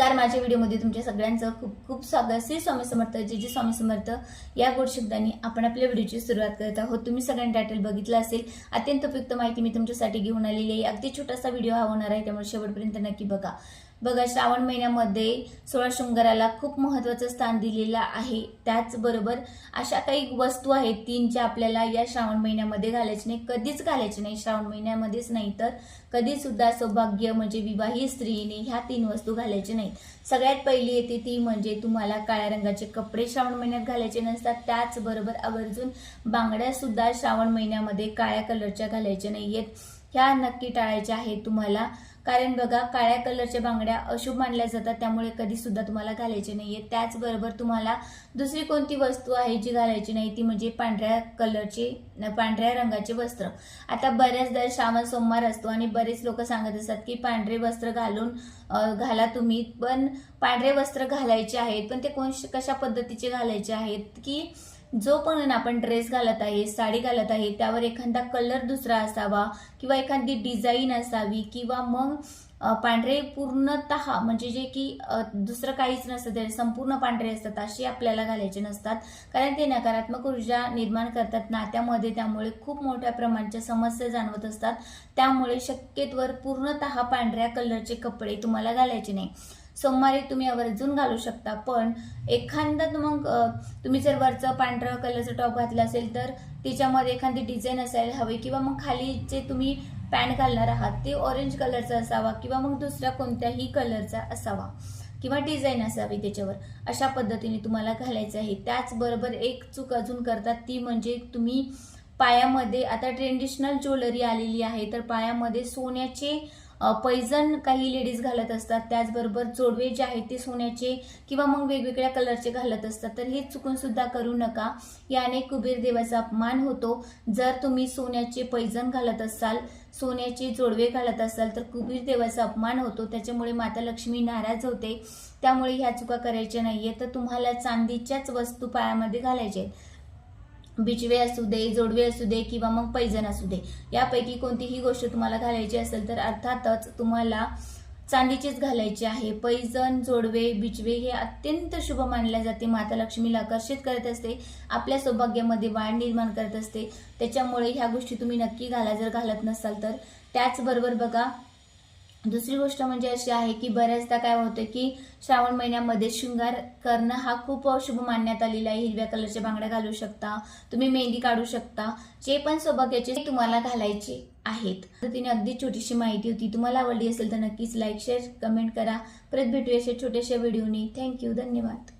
नमस्कार. माझ्या व्हिडिओमध्ये तुमच्या सगळ्यांचं खूप खूप स्वागत. श्री स्वामी समर्थ जे जे स्वामी समर्थ. या गोड शब्दांनी आपण आपल्या व्हिडिओची सुरुवात करत आहोत. तुम्ही सगळ्यांनी टायटल बघितलं असेल अत्यंत उपयुक्त माहिती मी तुमच्यासाठी घेऊन आलेली आहे. अगदी छोटासा व्हिडिओ हा होणार आहे त्यामुळे शेवटपर्यंत नक्की बघा. बघा श्रावण महिन्यामध्ये सोळा शृंगाराला खूप महत्त्वाचं स्थान दिलेलं आहे. त्याचबरोबर अशा काही वस्तू आहेत तीन ज्या आपल्याला या श्रावण महिन्यामध्ये घालायचे नाही कधीच घालायचे नाही. श्रावण महिन्यामध्येच नाही तर कधी सुद्धा सौभाग्य म्हणजे विवाहित स्त्रीने ह्या तीन वस्तू घालायच्या नाहीत. सगळ्यात पहिली येते ती म्हणजे तुम्हाला काळ्या रंगाचे कपडे श्रावण महिन्यात घालायचे नसतात. त्याचबरोबर आवर्जून बांगड्या सुद्धा श्रावण महिन्यामध्ये काळ्या कलरच्या घालायच्या नाही आहेत ह्या नक्की टाळायच्या आहेत तुम्हाला कारण बघा काळ्या कलरच्या बांगड्या अशुभ मानल्या जातात त्यामुळे कधी सुद्धा तुम्हाला घालायचे नाही आहे त्याचबरोबर तुम्हाला दुसरी कोणती वस्तू आहे जी घालायची नाही ती म्हणजे पांढऱ्या कलरचे पांढऱ्या रंगाचे वस्त्र. आता बऱ्याचदा श्रावण सोमवार असतो आणि बरेच लोक सांगत असतात की पांढरे वस्त्र घालून घाला तुम्ही. पण पांढरे वस्त्र घालायचे आहेत पण ते कोण कशा पद्धतीचे घालायचे आहेत की जो पण आपण ड्रेस घालत आहे साडी घालत आहे त्यावर एखादा कलर दुसरा असावा किंवा एखादी डिझाईन असावी किंवा मग पांढरे पूर्णतः म्हणजे जे की दुसरं काहीच नसतं ते संपूर्ण पांढरे असतात असे आपल्याला घालायचे नसतात. कारण ते नकारात्मक ऊर्जा निर्माण करतात नात्यामध्ये त्यामुळे खूप मोठ्या प्रमाणाच्या समस्या जाणवत असतात. त्यामुळे शक्यतोवर पूर्णतः पांढऱ्या कलरचे कपडे तुम्हाला घालायचे नाही. सोमवारी तुम्ही आवर्जून घालू शकता पण एखादा मग तुम्ही जर वरचं पांढरं कलरचं टॉप घातलं असेल तर तिच्यामध्ये एखादी डिझाईन असायला हवी किंवा मग खाली जे तुम्ही पॅन्ट घालणार आहात ते ऑरेंज कलरचा असावा किंवा मग दुसऱ्या कोणत्याही कलरचा असावा किंवा डिझाईन असावी त्याच्यावर. अशा पद्धतीने तुम्हाला घालायचं आहे. त्याचबरोबर एक चूक अजून करतात ती म्हणजे तुम्ही पायामध्ये आता ट्रेडिशनल ज्वेलरी आलेली आहे तर पायामध्ये सोन्याचे पैजण काही लेडीज घालत असतात. त्याचबरोबर जोडवे जे आहेत ते सोन्याचे किंवा मग वेगवेगळ्या कलरचे घालत असतात. तर हे चुकून सुद्धा करू नका. याने कुबेर देवाचा अपमान होतो. जर तुम्ही सोन्याचे पैजण घालत असाल सोन्याचे जोडवे घालत असाल तर कुबीर देवाचा अपमान होतो. त्याच्यामुळे माता लक्ष्मी नाराज होते. त्यामुळे ह्या चुका करायच्या नाहीये तर तुम्हाला चांदीच्याच वस्तू पायामध्ये घालायच्या आहेत. बिचवे असू दे जोडवे असू दे किंवा मग पैजण असू दे यापैकी कोणतीही गोष्ट तुम्हाला घालायची असेल तर अर्थातच तुम्हाला चांदीचीच घालायची आहे. पैजण जोडवे बिचवे हे अत्यंत शुभ मानले जाते. माता लक्ष्मीला आकर्षित करत असते. आपल्या सौभाग्यामध्ये वाढ निर्माण करत असते. त्याच्यामुळे ह्या गोष्टी तुम्ही नक्की घाला. जर घालत नसाल तर. त्याचबरोबर बघा दुसरी गोष्ट म्हणजे अशी आहे की बऱ्याचदा काय होतं की श्रावण महिन्यामध्ये शृंगार करणं हा खूप शुभ मानण्यात आलेला आहे. हिरव्या कलरच्या बांगड्या घालू शकता तुम्ही मेहंदी काढू शकता जे पण सौभाग्याचे ते तुम्हाला घालायचे आहेत. तर तिने अगदी छोटीशी माहिती होती. तुम्हाला आवडली असेल तर नक्कीच लाईक शेअर कमेंट करा. परत भेटूया अशा छोट्याशा व्हिडिओनी थँक्यू धन्यवाद.